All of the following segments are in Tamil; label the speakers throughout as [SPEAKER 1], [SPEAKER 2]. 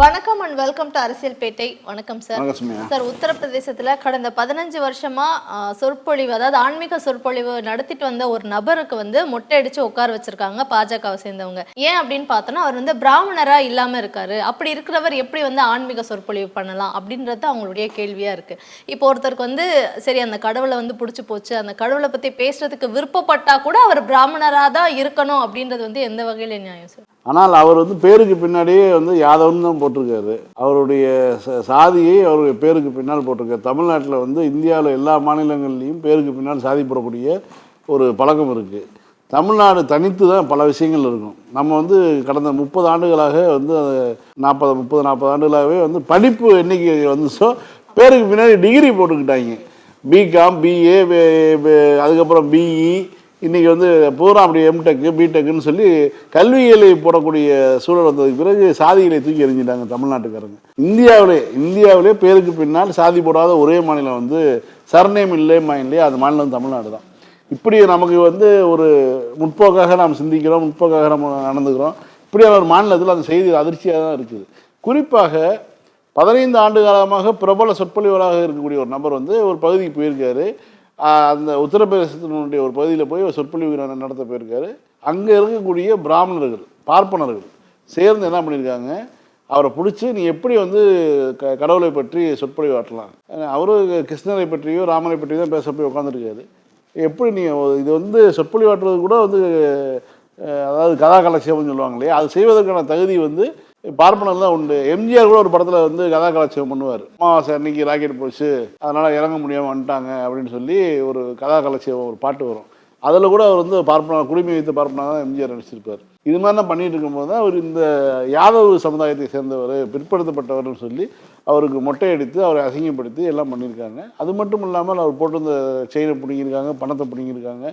[SPEAKER 1] வணக்கம் அண்ட் வெல்கம் டு அரசியல் பேட்டை வணக்கம் சார் சார் உத்தரப்பிரதேசத்துல கடந்த பதினஞ்சு வருஷமா சொற்பொழிவு அதாவது ஆன்மீக சொற்பொழிவு நடத்திட்டு வந்த ஒரு நபருக்கு வந்து மொட்டை அடிச்சு உட்கார வச்சிருக்காங்க பாஜகவை சேர்ந்தவங்க. ஏன் அப்படின்னு பார்த்தோன்னா அவர் வந்து பிராமணரா இல்லாம இருக்காரு. அப்படி இருக்கிறவர் எப்படி வந்து ஆன்மீக சொற்பொழிவு பண்ணலாம் அப்படின்றது அவங்களுடைய கேள்வியா இருக்கு. இப்போ ஒருத்தருக்கு வந்து சரி அந்த கடவுளை வந்து பிடிச்சி போச்சு அந்த கடவுளை பத்தி பேசுறதுக்கு விருப்பப்பட்டா கூட அவர் பிராமணரா தான் இருக்கணும் அப்படின்றது வந்து எந்த வகையில நியாயம் சார்
[SPEAKER 2] ஆனால் அவர் வந்து பேருக்கு பின்னாடியே வந்து யாதவன் தான் போட்டிருக்காரு. அவருடைய ச- சாதியை அவருடைய பேருக்கு பின்னால் போட்டிருக்காரு. தமிழ்நாட்டில் வந்து இந்தியாவில் எல்லா மாநிலங்கள்லேயும் பேருக்கு பின்னால் சாதி போடக்கூடிய ஒரு பழக்கம் இருக்குது தமிழ்நாடு தனித்து தான் பல விஷயங்கள் இருக்கும். நம்ம வந்து கடந்த முப்பது ஆண்டுகளாக வந்து நாற்பது முப்பது நாற்பது ஆண்டுகளாகவே வந்து படிப்பு எண்ணிக்கை வந்துச்சோ பேருக்கு பின்னாடி டிகிரி போட்டுக்கிட்டாங்க. பிகாம் பிஏ அதுக்கப்புறம் பிஇ இன்றைக்கி வந்து பூரா அப்படி எம்டெக்கு பிடெக்குன்னு சொல்லி கல்விகளை போடக்கூடிய சூழல் வந்ததுக்கு பிறகு சாதிகளை தூக்கி எறிஞ்சிட்டாங்க தமிழ்நாட்டுக்காரங்க. இந்தியாவிலே இந்தியாவிலே பேருக்கு பின்னால் சாதி போடாத ஒரே மாநிலம் வந்து சர்நேம் இல்லை மாநிலே அது மாநிலம் தமிழ்நாடு தான். இப்படி நமக்கு வந்து ஒரு முற்போக்காக நாம் சிந்திக்கிறோம் முற்போக்காக நம்ம நடந்துக்கிறோம். இப்படி ஒரு மாநிலத்தில் அந்த செய்தி அதிர்ச்சியாக தான் இருக்குது. குறிப்பாக பதினைந்து ஆண்டு காலமாக பிரபல சொற்பொழிவராக இருக்கக்கூடிய ஒரு நபர் வந்து ஒரு பகுதிக்கு போயிருக்காரு. அந்த உத்தரப்பிரதேசத்தினுடைய ஒரு பகுதியில் போய் ஒரு சொற்பொழிவு நடத்த போயிருக்காரு. அங்கே இருக்கக்கூடிய பிராமணர்கள் பார்ப்பனர்கள் சேர்ந்து என்ன பண்ணியிருக்காங்க அவரை பிடிச்சி நீ எப்படி வந்து க கடவுளை பற்றி சொற்பொழிவு ஆட்டலாம் அவரு கிருஷ்ணரை பற்றியோ ராமரை பற்றியோ தான் பேச போய் உட்காந்துருக்காரு எப்படி நீ இது வந்து சொற்பொழிவு ஆட்டுறது கூட வந்து அதாவது கதா கலட்சியம்னு சொல்லுவாங்க இல்லையா? அது செய்வதற்கான தகுதி வந்து பார்ப்பனர் தான் உண்டு. எம்ஜிஆர் கூட ஒரு படத்தில் வந்து கதா கலாட்சியம் பண்ணுவார். அமாவாசை அன்னைக்கு ராக்கெட் போச்சு அதனால் இறங்க முடியாமல் வந்துட்டாங்க அப்படின்னு சொல்லி ஒரு கதா கலாட்சியம் ஒரு பாட்டு வரும். அதில் கூட அவர் வந்து பார்ப்பனா குடிமை வைத்து பார்ப்பனா தான் எம்ஜிஆர் நடிச்சிருப்பார். இது மாதிரிலாம் பண்ணிட்டு இருக்கும்போது தான் அவர் இந்த யாதவ் சமுதாயத்தை சேர்ந்தவர் பிற்படுத்தப்பட்டவர்னு சொல்லி அவருக்கு மொட்டை அடித்து அவரை அசிங்கப்படுத்தி எல்லாம் பண்ணியிருக்காங்க. அது மட்டும் இல்லாமல் அவர் போட்டிருந்த செயினை பிடிங்கியிருக்காங்க பணத்தை பிடிங்கியிருக்காங்க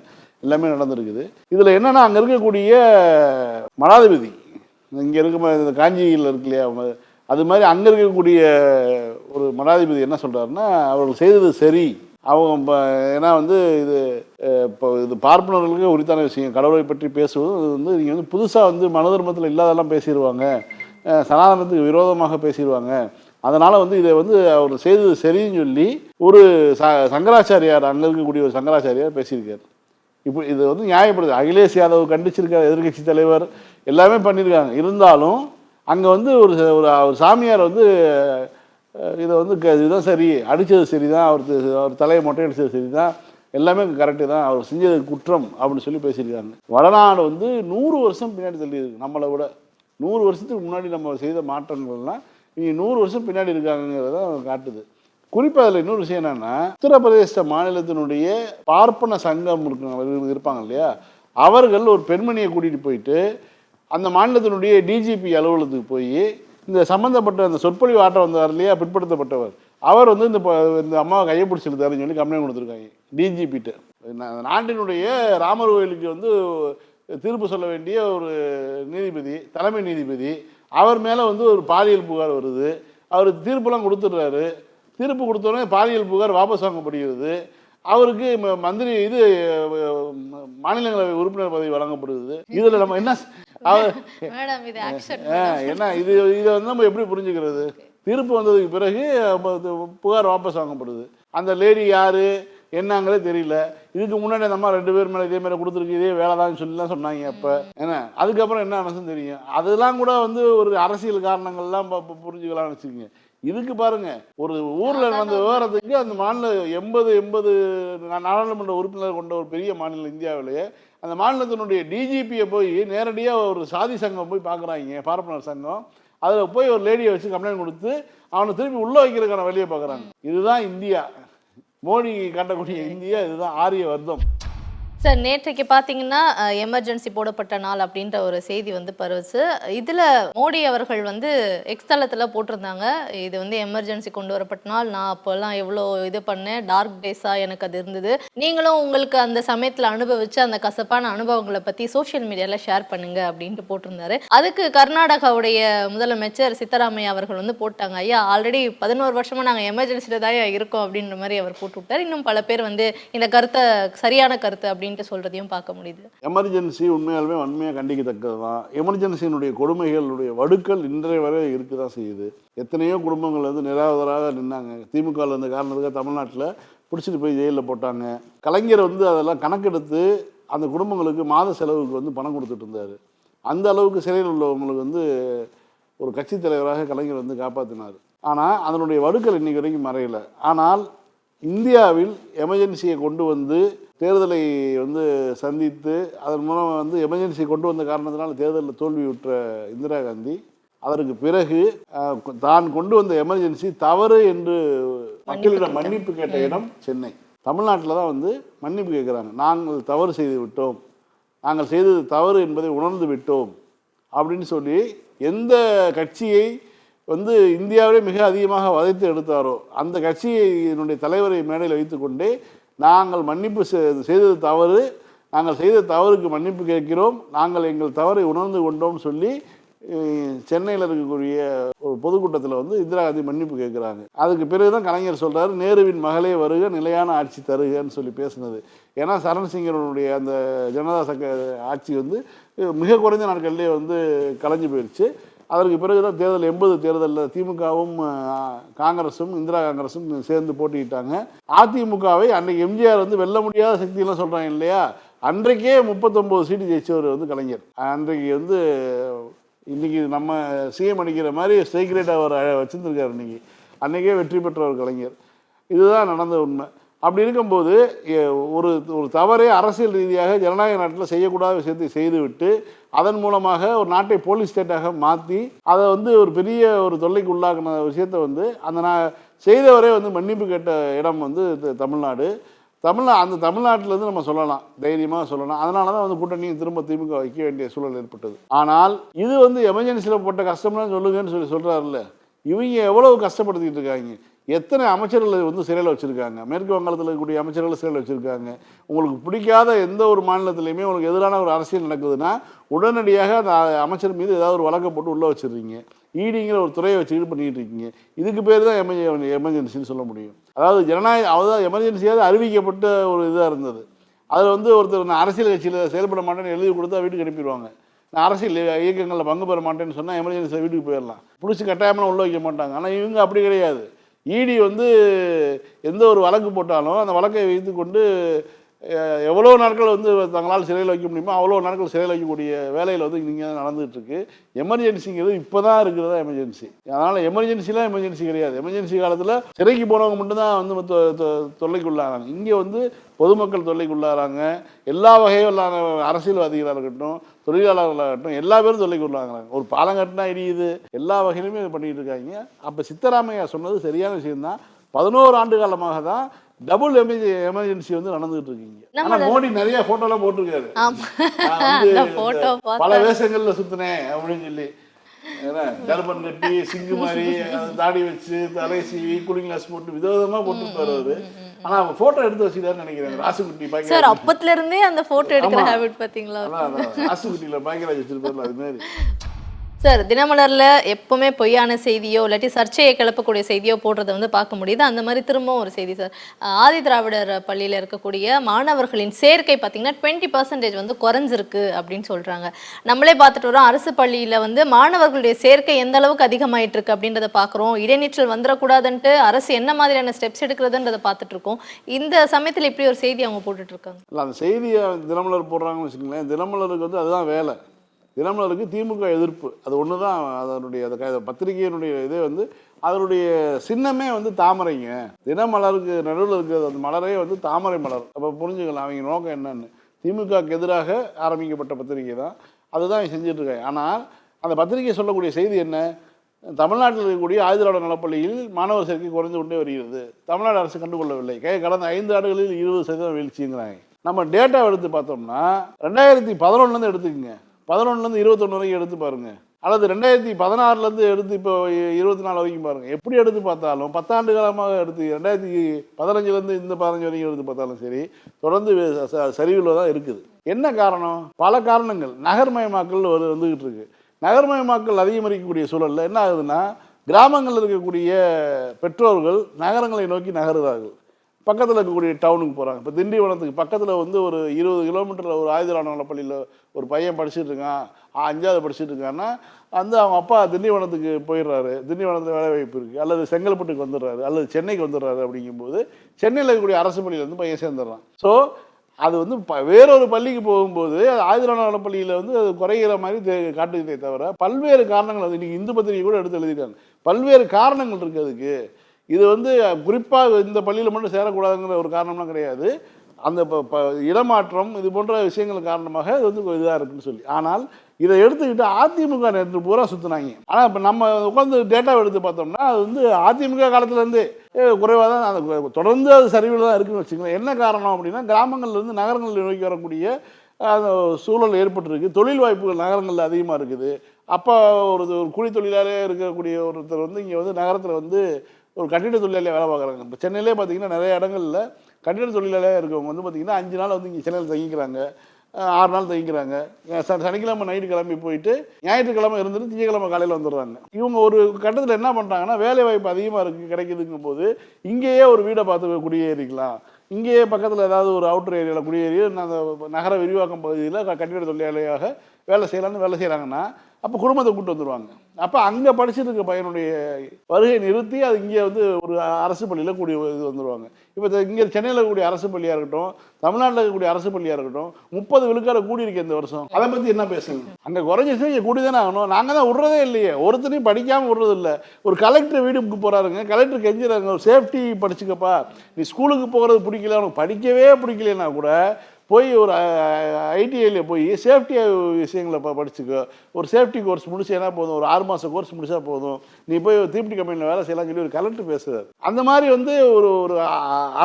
[SPEAKER 2] எல்லாமே நடந்திருக்குது. இதில் என்னென்னா அங்கே இருக்கக்கூடிய மடாதிபதி இங்கே இருக்க இந்த காஞ்சியில் இருக்கு இல்லையா? அது மாதிரி அங்கே இருக்கக்கூடிய ஒரு மடாதிபதி என்ன சொல்கிறாருன்னா அவர்கள் செய்தது சரி. அவங்க ப- ஏன்னா வந்து இது இப்போ இது பார்ப்பனர்களுக்கு உரித்தான விஷயம். கடவுளை பற்றி பேசுவது வந்து நீங்கள் வந்து புதுசாக வந்து மன தர்மத்தில் இல்லாதெல்லாம் பேசிடுவாங்க சனாதனத்துக்கு விரோதமாக பேசிடுவாங்க அதனால் வந்து இதை வந்து அவர் செய்தது சரின்னு சொல்லி ஒரு ச சங்கராச்சாரியார் அங்கே இருக்கக்கூடிய ஒரு சங்கராச்சாரியார் பேசியிருக்காரு. இப்போ இது வந்து நியாயப்படுது. அகிலேஷ் யாதவ் கண்டிச்சிருக்கார் எதிர்க்கட்சி தலைவர். எல்லாமே பண்ணியிருக்காங்க இருந்தாலும் அங்கே வந்து ஒரு ச- ஒரு சாமியார் வந்து இதை வந்து க- இதுதான் சரி. அடித்தது சரி தான் அவர் அவர் தலையை மொட்டை அடித்தது சரி தான் எல்லாமே கரெக்டு தான். அவர் செஞ்சது குற்றம் அப்படின்னு சொல்லி பேசியிருக்காங்க. வடநாடு வந்து நூறு வருஷம் பின்னாடி தள்ளி இருக்கு. நம்மளை விட நூறு வருஷத்துக்கு முன்னாடி நம்ம செய்த மாற்றங்கள்லாம் இங்கே நூறு வருஷம் பின்னாடி இருக்காங்கிறத காட்டுது. குறிப்பாக அதில் இன்னொரு விஷயம் என்னன்னா உத்தரப்பிரதேச மாநிலத்தினுடைய பார்ப்பன சங்கம் இருக்கு இருப்பாங்க இல்லையா? அவர்கள் ஒரு பெண்மணியை கூட்டிகிட்டு போயிட்டு அந்த மாநிலத்தினுடைய டிஜிபி அலுவலகத்துக்கு போய் இந்த சம்மந்தப்பட்ட அந்த சொற்பொழிவு ஆட்டம் வந்தார் இல்லையா? பிற்படுத்தப்பட்டவர். அவர் வந்து இந்த இந்த அம்மாவை கையை பிடிச்சிருந்தாருன்னு சொல்லி கம்ப்ளைண்ட் கொடுத்துருக்காங்க டிஜிபிட்ட நாட்டினுடைய ராமர் கோயிலுக்கு வந்து தீர்ப்பு சொல்ல வேண்டிய ஒரு நீதிபதி தலைமை நீதிபதி அவர் மேலே வந்து ஒரு பாலியல் புகார் வருது. அவர் தீர்ப்பெல்லாம் கொடுத்துட்றாரு. தீர்ப்பு கொடுத்தோடனே பாலியல் புகார் வாபஸ் வாங்கப்படுகிறது. அவருக்கு மந்திரி இது மாநிலங்களவை உறுப்பினர் பதவி வழங்கப்படுகிறது. இதில் நம்ம என்ன என்ன இது இதை வந்து நம்ம எப்படி புரிஞ்சுக்கிறது? தீர்ப்பு வந்ததுக்கு பிறகு புகார் வாபஸ் வாங்கப்படுது. அந்த லேடி யாரு என்னங்கிறதே தெரியல. இதுக்கு முன்னாடி அந்த அம்மா ரெண்டு பேர் மேலே இதே மாதிரி கொடுத்துருக்கு இதே வேலை தான் சொல்லலாம் சொன்னாங்க அப்போ. என்ன அதுக்கப்புறம் என்ன ஆனதுன்னு தெரியும். அதெல்லாம் கூட வந்து ஒரு அரசியல் காரணங்கள்லாம் புரிஞ்சுக்கலாம்னு வச்சுக்கோங்க. இதுக்கு பாருங்க ஒரு ஊர்ல வந்த விவரத்துக்கு அந்த மாநில எண்பது எண்பது நாடாளுமன்ற உறுப்பினர் கொண்ட ஒரு பெரிய மாநிலம் இந்தியாவிலேயே அந்த மாநிலத்தினுடைய டிஜிபியை போய் நேரடியாக ஒரு சாதி சங்கம் போய் பார்க்குறாங்க பார்ப்பனர் சங்கம். அதில் போய் ஒரு லேடியை வச்சு கம்ப்ளைண்ட் கொடுத்து அவனை திருப்பி உள்ள வைக்கிறதுக்கான வழியை பார்க்குறாங்க இதுதான் இந்தியா. மோடி காட்டக்கூடிய இந்தியா இதுதான் ஆரிய வர்த்தம்
[SPEAKER 1] சார் நேற்றைக்கு பார்த்தீங்கன்னா எமர்ஜென்சி போடப்பட்ட நாள் அப்படின்ற ஒரு செய்தி வந்து பரவுச்சு. இதில் மோடி அவர்கள் வந்து எக்ஸ்தலத்தில் போட்டிருந்தாங்க. இது வந்து எமர்ஜென்சி கொண்டு வரப்பட்ட நாள். நான் அப்போல்லாம் எவ்வளோ இது பண்ணேன். டார்க் டேஸாக எனக்கு அது இருந்தது. நீங்களும் உங்களுக்கு அந்த சமயத்தில் அனுபவிச்சு அந்த கசப்பான அனுபவங்களை பற்றி சோஷியல் மீடியாவில் ஷேர் பண்ணுங்க அப்படின்ட்டு போட்டிருந்தாரு. அதுக்கு கர்நாடகாவுடைய முதலமைச்சர் சித்தராமையா அவர்கள் வந்து போட்டாங்க. ஐயா ஆல்ரெடி பதினோரு வருஷமாக நாங்கள் எமர்ஜென்சியில் தான் இருக்கோம் அப்படின்ற மாதிரி அவர் போட்டு விட்டார். இன்னும் பல பேர் வந்து இந்த கருத்தை சரியான கருத்து அப்படின்னு அப்படின்ட்டு சொல்றதையும் பார்க்க முடியுது.
[SPEAKER 2] எமர்ஜென்சி உண்மையாலுமே வன்மையாக கண்டிக்கத்தக்கது தான் எமர்ஜென்சியினுடைய கொடுமைகளுடைய வடுக்கள் இன்றைய வரை இருக்க தான் செய்யுது. எத்தனையோ குடும்பங்கள் வந்து நிராதராக நின்னாங்க. திமுகவில் இருந்த காரணத்துக்காக தமிழ்நாட்டில் பிடிச்சிட்டு போய் ஜெயிலில் போட்டாங்க. கலைஞர் வந்து அதெல்லாம் கணக்கெடுத்து அந்த குடும்பங்களுக்கு மாத செலவுக்கு வந்து பணம் கொடுத்துட்டு இருந்தார். அந்த அளவுக்கு சிறையில் உள்ளவங்களுக்கு வந்து ஒரு கட்சித் தலைவராக கலைஞர் வந்து காப்பாற்றினார் ஆனால் அதனுடைய வடுக்கள் இன்றைக்கி வரைக்கும் மறையலை. ஆனால் இந்தியாவில் எமர்ஜென்சியை கொண்டு வந்து தேர்தலை வந்து சந்தித்து அதன் மூலம் வந்து எமர்ஜென்சி கொண்டு வந்த காரணத்தினால தேர்தலில் தோல்வியுற்ற இந்திரா காந்தி அதற்கு பிறகு தான் கொண்டு வந்த எமர்ஜென்சி தவறு என்று மக்களிடம் மன்னிப்பு கேட்ட இடம் சென்னை. தமிழ்நாட்டில் தான் வந்து மன்னிப்பு கேட்குறாங்க. நாங்கள் தவறு செய்து விட்டோம். நாங்கள் செய்தது தவறு என்பதை உணர்ந்து விட்டோம். அப்படின்னு சொல்லி எந்த கட்சியை வந்து இந்தியாவிலே மிக அதிகமாக வதைத்து எடுத்தாரோ அந்த கட்சியினுடைய தலைவரை மேடையில் வைத்துக்கொண்டே நாங்கள் மன்னிப்பு செ- செய்தது தவறு நாங்கள் செய்த தவறுக்கு மன்னிப்பு கேட்கிறோம் நாங்கள் எங்கள் தவறை உணர்ந்து கொண்டோம்னு சொல்லி சென்னையில் இருக்கக்கூடிய ஒரு பொதுக்கூட்டத்தில் வந்து இந்திரா காந்தி மன்னிப்பு கேட்குறாங்க. அதுக்கு பிறகு தான் கலைஞர் சொல்கிறார் நேருவின் மகளே வருக நிலையான ஆட்சி தருகன்னு சொல்லி பேசுனது. ஏன்னா சரண் சிங்கருடைய அந்த ஜனதா சங்க ஆட்சி வந்து மிக குறைந்த நாட்கள்லேயே வந்து கலைஞ்சு போயிடுச்சு அதற்கு பிறகு தான் தேர்தல் எண்பது தேர்தலில் திமுகவும் காங்கிரஸும் இந்திரா காங்கிரஸும் சேர்ந்து போட்டியிட்டாங்க. அதிமுகவை அன்றைக்கு எம்ஜிஆர் வந்து வெல்ல முடியாத சக்தியெல்லாம் சொல்கிறாங்க இல்லையா? அன்றைக்கே முப்பத்தொம்போது சீட்டு ஜெயிச்சவர் வந்து கலைஞர். அன்றைக்கு வந்து இன்றைக்கி நம்ம சிஎம் அடிக்கிற மாதிரி சீக்ரெட் அவர் வச்சுருந்துருக்காரு இன்றைக்கி அன்றைக்கே வெற்றி பெற்றவர் கலைஞர். இதுதான் நடந்த உண்மை. அப்படி இருக்கும்போது ஒரு ஒரு தவறை அரசியல் ரீதியாக ஜனநாயக நாட்டில் செய்யக்கூடாத விஷயத்தை செய்துவிட்டு அதன் மூலமாக ஒரு நாட்டை போலீஸ் ஸ்டேட்டாக மாற்றி அதை வந்து ஒரு பெரிய ஒரு தொல்லைக்கு உள்ளாக்கின விஷயத்தை வந்து அந்த நான் செய்தவரே வந்து மன்னிப்பு கேட்ட இடம் வந்து தமிழ்நாடு. தமிழ்நா அந்த தமிழ்நாட்டிலேருந்து நம்ம சொல்லலாம் தைரியமாக சொல்லலாம். அதனால தான் வந்து கூட்டணியும் திரும்ப திமுக வைக்க வேண்டிய சூழல் ஏற்பட்டது. ஆனால் இது வந்து எமர்ஜென்சியில் போட்ட கஷ்டம்லாம் சொல்லுங்கன்னு சொல்லி சொல்கிறாருல்ல இவங்க எவ்வளவு கஷ்டப்படுத்திக்கிட்டு இருக்காங்க? எத்தனை அமைச்சர்களை வந்து சிறையில் வச்சுருக்காங்க? மேற்கு வங்காளத்தில் இருக்கக்கூடிய அமைச்சர்களை சிறையில் வச்சுருக்காங்க. உங்களுக்கு பிடிக்காத எந்த ஒரு மாநிலத்திலையுமே உங்களுக்கு எதிரான ஒரு அரசியல் நடக்குதுன்னா உடனடியாக அந்த அமைச்சர் மீது ஏதாவது ஒரு வழக்கை போட்டு உள்ளே வச்சிடுறீங்க. ஈடிங்கிற ஒரு துறையை வச்சுக்கிட்டு பண்ணிக்கிட்டு இருக்கீங்க. இதுக்கு பேர் தான் எமர்ஜென் எமர்ஜென்சின்னு சொல்ல முடியும். அதாவது ஜனநாயக அதாவது எமர்ஜென்சியாவது அறிவிக்கப்பட்ட ஒரு இதாக இருந்தது. அதில் வந்து ஒருத்தர் நான் அரசியல் கட்சியில் செயல்பட மாட்டேன்னு எழுதி கொடுத்தா வீட்டுக்கு அனுப்பிடுவாங்க. நான் அரசியல் இயக்கங்களில் பங்கு பெற மாட்டேன்னு சொன்னால் எமர்ஜென்சியில் வீட்டுக்கு போயிடலாம். பிடிச்சி கட்டாயமெல்லாம் உள்ள வைக்க மாட்டாங்க. ஆனால் இவங்க அப்படி கிடையாது. இடி வந்து எந்த ஒரு வழக்கு போட்டாலும் அந்த வழக்கை வைத்துக்கொண்டு கொண்டு எவ்வளோ நாட்கள் வந்து தங்களால் சிறையில் வைக்க முடியுமோ அவ்வளோ நாட்கள் சிறையில் வைக்கக்கூடிய வேலையில் வந்து இங்கே நடந்துகிட்ருக்கு. எமர்ஜென்சிங்கிறது இப்போ தான் இருக்கிறதா எமர்ஜென்சி அதனால் எமர்ஜென்சிலாம் எமர்ஜென்சி கிடையாது. எமர்ஜென்சி காலத்தில் சிறைக்கு போனவங்க மட்டும்தான் வந்து தொ- தொ- தொல்லைக்குள்ளாகிறாங்க இங்கே வந்து பொதுமக்கள் தொல்லைக்குள்ளாகிறாங்க எல்லா வகையிலான அரசியல்வாதிகளாக இருக்கட்டும் தொழிலாளர்களாக இருக்கட்டும் எல்லா பேரும் தொல்லைக்குள்ளாகிறாங்க. ஒரு பாலம் கட்டினா இடியுது. எல்லா வகையிலுமே இது இருக்காங்க. அப்போ சித்தராமையா சொன்னது சரியான விஷயம்தான். பதினோரு ஆண்டு காலமாக தான் டபுள் எமர்ஜெ எமர்ஜென்சி வந்து நடந்துகிட்டு இருக்கீங்க. ஆனா மோடி நிறைய போட்டோலாம் போட்டிருக்காரு.
[SPEAKER 1] அந்த photo
[SPEAKER 2] இந்த பல வேஷங்கள்ல சுத்தினேன் அப்படின்னு சொல்லி. டர்பன் கட்டி சிங்கு மாதிரி தாடி வச்சு தலை சீவி கூலிங் கிளாஸ் போட்டு விதவிதமா போட்டுருப்பாரு அவரு. ஆனா அவங்க போட்டோ எடுத்து வச்சுட்டாருன்னு நினைக்கிறேன். ராசுகுட்டி
[SPEAKER 1] சார்
[SPEAKER 2] பாக்கியராஜ்
[SPEAKER 1] அப்பத்துல இருந்தே அந்த போட்டோ எடுக்கிற. ஹேபிட் பாத்தீங்களா
[SPEAKER 2] ராசுகுட்டியில பாக்கியராஜ் வச்சிருப்பாருல அது மாதிரி.
[SPEAKER 1] சார் தினமலரில் எப்பவுமே பொய்யான செய்தியோ இல்லாட்டி சர்ச்சையை கிளப்பக்கூடிய செய்தியோ போடுறதை வந்து பார்க்க முடியுது. அந்த மாதிரி திரும்பவும் ஒரு செய்தி சார். ஆதி திராவிடர் பள்ளியில் இருக்கக்கூடிய மாணவர்களின் சேர்க்கை பார்த்தீங்கன்னா டுவெண்ட்டி பர்சன்டேஜ் வந்து குறைஞ்சிருக்கு அப்படின்னு சொல்கிறாங்க நம்மளே பார்த்துட்டு வரோம் அரசு பள்ளியில் வந்து மாணவர்களுடைய சேர்க்கை எந்த அளவுக்கு அதிகமாயிட்டு இருக்கு அப்படின்றத பார்க்குறோம். இடைநிற்றல் வந்துடக்கூடாதுன்ட்டு அரசு என்ன மாதிரியான ஸ்டெப்ஸ் எடுக்கிறதுன்றதை பார்த்துட்டு இருக்கோம். இந்த சமயத்தில் இப்படி ஒரு செய்தி அவங்க போட்டுட்ருக்காங்க
[SPEAKER 2] இல்லை அந்த செய்தியை தினமலர் போடுறாங்கன்னு வச்சுக்கோங்களேன் தினமலருக்கு வந்து அதுதான் வேலை. தினமலருக்கு திமுக எதிர்ப்பு. அது ஒன்று தான் அதனுடைய அந்த க- பத்திரிகையினுடைய இதே வந்து அதனுடைய சின்னமே வந்து தாமரைங்க. தினமலருக்கு நடுவில் இருக்கிற அந்த மலரே வந்து தாமரை மலர். அப்போ புரிஞ்சுக்கலாம் அவங்க நோக்கம் என்னன்னு. திமுகவுக்கு எதிராக ஆரம்பிக்கப்பட்ட பத்திரிகை தான். அதுதான் இவங்க ஆனால் அந்த பத்திரிகை சொல்லக்கூடிய செய்தி என்ன? தமிழ்நாட்டில் இருக்கக்கூடிய ஆயுதராட நலப்பள்ளியில் மாணவர் சேர்க்கை குறைந்து கொண்டே வருகிறது. தமிழ்நாடு அரசு கண்டுகொள்ளவில்லை. கை கடந்த ஐந்து ஆண்டுகளில் இருபது சதவீதம் வீழ்ச்சிங்கிறாங்க. நம்ம டேட்டா எடுத்து பார்த்தோம்னா ரெண்டாயிரத்தி பதினொன்றுலேருந்து எடுத்துக்கோங்க. பதினொன்றுலேருந்து இருபத்தொன்று வரைக்கும் எடுத்து பாருங்கள் அல்லது ரெண்டாயிரத்தி பதினாறுலேருந்து எடுத்து இப்போ இருபத்தி நாலு வரைக்கும் பாருங்கள் எப்படி எடுத்து பார்த்தாலும் பத்தாண்டு காலமாக எடுத்து ரெண்டாயிரத்தி பதினஞ்சுலேருந்து இந்த பதினஞ்சு வரைக்கும் எடுத்து பார்த்தாலும் சரி தொடர்ந்து சரிவில் தான் இருக்குது. என்ன காரணம்? பல காரணங்கள். நகர்மயமாக்கல் ஒரு வந்துக்கிட்டு இருக்கு. நகர்மயமாக்கல் அதிகமரிக்கக்கூடிய சூழலில் என்ன ஆகுதுன்னா கிராமங்களில் இருக்கக்கூடிய பெற்றோர்கள் நகரங்களை நோக்கி நகருகிறார்கள். பக்கத்தில் இருக்கக்கூடிய டவுனுக்கு போகிறாங்க இப்போ திண்டிவனத்துக்கு பக்கத்தில் வந்து ஒரு இருபது கிலோமீட்டரில் ஒரு ஆயுதரான பள்ளியில் ஒரு பையன் படிச்சுட்டு இருக்கான். அஞ்சாவது படிச்சுட்டு இருக்கான்னா வந்து அவங்க அப்பா திண்டிவனத்துக்கு போயிடுறாரு. திண்டிவனத்தில் வேலை வாய்ப்பு இருக்குது அல்லது செங்கல்பட்டுக்கு வந்துடுறாரு. அல்லது சென்னைக்கு வந்துடுறாரு அப்படிங்கும்போது சென்னையில் இருக்கக்கூடிய அரசு பள்ளியிலேருந்து பையன் சேர்ந்துடுறான். ஸோ அது வந்து ப- வேறொரு பள்ளிக்கு போகும்போது அது ஆயுதரான பள்ளியில் வந்து அது குறைகிற மாதிரி தெ- காட்டுதே தவிர பல்வேறு காரணங்கள் அது இன்றைக்கி இந்து பத்திரிகை கூட எடுத்து எழுதிட்டாங்க பல்வேறு காரணங்கள் இருக்குது அதுக்கு. இது வந்து குறிப்பாக இந்த பள்ளியில் மட்டும் சேரக்கூடாதுங்கிற ஒரு காரணம்லாம் கிடையாது. அந்த ப- ப- இடமாற்றம் இது போன்ற விஷயங்கள் காரணமாக இது வந்து இதாக இருக்குன்னு சொல்லி. ஆனால் இதை எடுத்துக்கிட்டு அதிமுக நேற்று பூரா சுற்றுனாங்க ஆனால் இப்போ நம்ம உட்காந்து டேட்டாவை எடுத்து பார்த்தோம்னா அது வந்து அதிமுக காலத்துலேருந்தே குறைவாக தான் அந்த தொடர்ந்து அது சரிவில் தான் இருக்குன்னு வச்சுக்கோங்களேன். என்ன காரணம் அப்படின்னா கிராமங்கள்லேருந்து நகரங்கள் நோக்கி வரக்கூடிய அந்த சூழல் ஏற்பட்டிருக்கு. தொழில் வாய்ப்புகள் நகரங்களில் அதிகமாக இருக்குது. அப்போ ஒரு ஒரு கூலி தொழிலாளியாக இருக்கக்கூடிய ஒருத்தர் வந்து இங்கே வந்து நகரத்தில் வந்து ஒரு கட்டிட தொழிலாளியாக வேலை பார்க்குறாங்க. இப்போ சென்னையிலே பார்த்தீங்கன்னா நிறைய இடங்களில் கட்டிட தொழிலாளியாக இருக்கவங்க வந்து பார்த்தீங்கன்னா அஞ்சு நாள் வந்து இங்கே சென்னையில் தங்கிக்கிறாங்க. ஆறு நாள் தங்கிக்கிறாங்க. ச- சனிக்கிழமை நைட்டு கிளம்பி போயிட்டு ஞாயிற்றுக்கிழமை இருந்துட்டு திங்கக்கிழமை காலையில் வந்துடுறாங்க. இவங்க ஒரு கட்டத்தில் என்ன பண்ணுறாங்கன்னா வேலை வாய்ப்பு அதிகமாக இருக்குது கிடைக்குதுங்கும் போது இங்கேயே ஒரு வீடை பார்த்து குடியேறிக்கலாம். இங்கேயே பக்கத்தில் ஏதாவது ஒரு அவுட்டர் ஏரியாவில் குடியேறி அந்த நகர விரிவாக்கம் பகுதியில் கட்டிட தொழிலாளியாக வேலை செய்யலாம்னு வேலை செய்கிறாங்கன்னா அப்போ குடும்பத்தை கூட்டு வந்துடுவாங்க அப்போ அங்கே படிச்சுட்டு இருக்க பையனுடைய வருகை நிறுத்தி அது இங்கே வந்து ஒரு அரசு பள்ளியில் கூடிய இது வந்துடுவாங்க இப்போ இங்கே சென்னையில் இருக்கக்கூடிய அரசு பள்ளியாக இருக்கட்டும் தமிழ்நாட்டில் இருக்கக்கூடிய அரசு பள்ளியாக இருக்கட்டும் முப்பது விழுக்காடு கூடியிருக்கு இந்த வருஷம். அதை பற்றி என்ன பேசுங்க? அங்கே குறைஞ்சிச்சு இங்கே கூடி தானே ஆகணும். நாங்கள் தான் விட்றதே இல்லையே. ஒருத்தரையும் படிக்காமல் விடுறது இல்லை ஒரு கலெக்டர் வீடுக்கு போகிறாருங்க கலெக்டர் கெஞ்சுறாங்க சேஃப்டி படிச்சுக்கப்பா. நீ ஸ்கூலுக்கு போகிறது பிடிக்கல உனக்கு படிக்கவே பிடிக்கலன்னா கூட போய் ஒரு ஐடிஐயில் போய் சேஃப்டி விஷயங்களை ப படிச்சுக்கோ. ஒரு சேஃப்டி கோர்ஸ் முடிச்சேன்னா போதும்? ஒரு ஆறு மாதம் கோர்ஸ் முடிச்சா போதும். நீ போய் ஒரு தீப்டி கம்பெனியில் வேலை செய்யலாம்னு சொல்லி ஒரு கலெக்டர் பேசுகிறார் அந்த மாதிரி வந்து ஒரு ஒரு